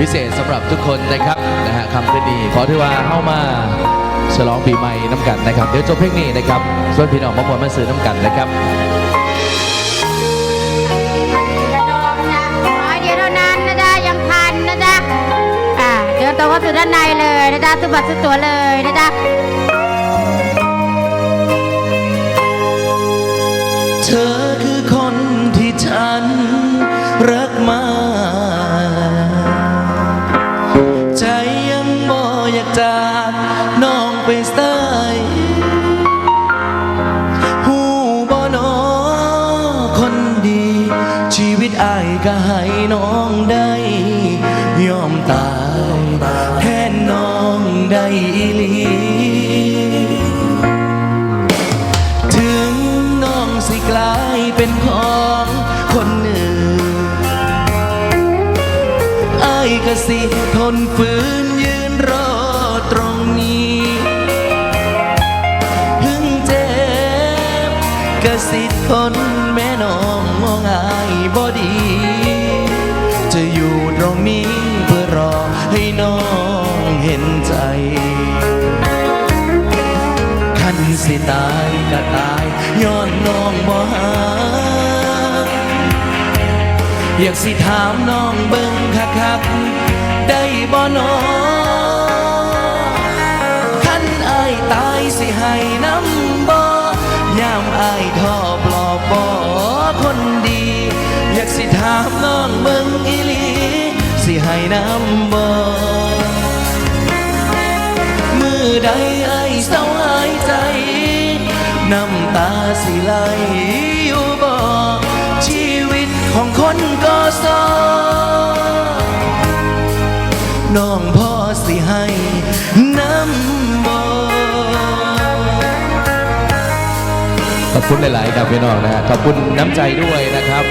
พิเศษสำหรับทุกคนนะครับนะฮะคำคืนดีขอที่ว่าเข้ามาฉลองปีใหม่น้ำกันนะครับ เดี๋ยวจบเพลงนี้นะครับส่วนพี่น้องมามวลมาซื้อน้ำกันนะครับร้อยเดียวเท่านั้นนะจ๊ะยังทันนะจ๊ะอ่าเดี๋ยวตัวเข้าสู่ด้านในเลยนะจ๊ะซื้อบัตรซื้อตั๋วเลยนะจ๊ะเธอคือ จากน้องไปสายหูบ่นอคนดี ชีวิตอายก็ให้น้องได้ ยอมตายแทนน้องได้อีหลีถึงน้องสิกลายเป็นของคนอื่นไอ้ายก็สิทนฝืน ก็สิทธนแม่น้องมองอายบอดี จะอยู่ตรงนี้เพื่อรอให้น้องเห็นใจคันสิตายก็ตายย้อนน้องบ่หาอยากสิถามน้องเบิ่งคักๆได้บ่นอคั อายทอปลอบบ่คนดี อยากสิถามน้องเบิ่งอีหลี สิให้น้ำบ่มือใดไอ้เศร้าหายใจ น้ำตาสิไหลอยู่บ่ชีวิตของคนก็สอน้องพ่อสิให้น้ำ อบคุณหลายๆครับพี่น้องนะฮะขอบคุณน้ำใจด้วยนะครับ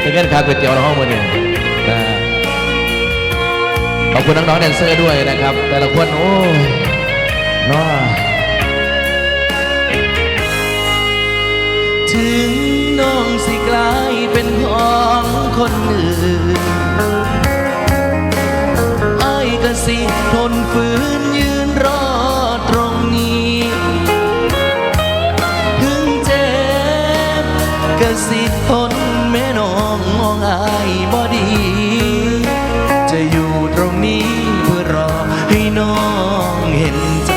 เป็นเงินค่าก๋วยเตี๋ยวในห้องวันหนึ่งนะฮะขอบคุณน้องๆแดนเซอร์ด้วยนะครับ แต่ละคนโอ้น้อถึงน้องสิกลายเป็นของคนอื่น ก็สิทนแม่น้องมองอายบ่ดี จะอยู่ตรงนี้เพื่อรอให้น้องเห็นใจ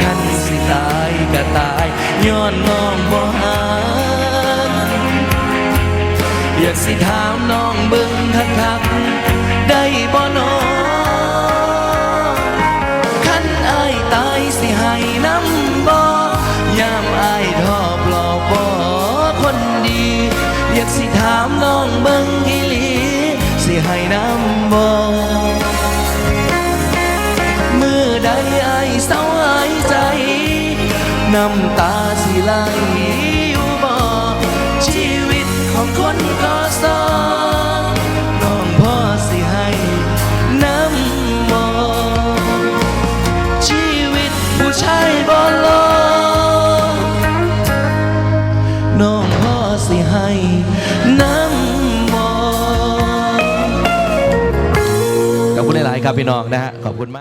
คันสิตายก็ตายย้อนน้องบ่หาอยากสิถามน้องเบิ่งคักๆได้บ่นอคันอายตายสิให้น้ำบ่ยามอาย อยากสิถามน้องเบิ่งอีหลีสิให้น้ำบ่มือใดไอ้เศร้าหายใจ น้ำตาสิไหลอยู่บ่ชีวิตของคนก็สอ น้ำบ่ขอบคุณหลาย ๆ ครับพี่น้องนะฮะขอบคุณมาก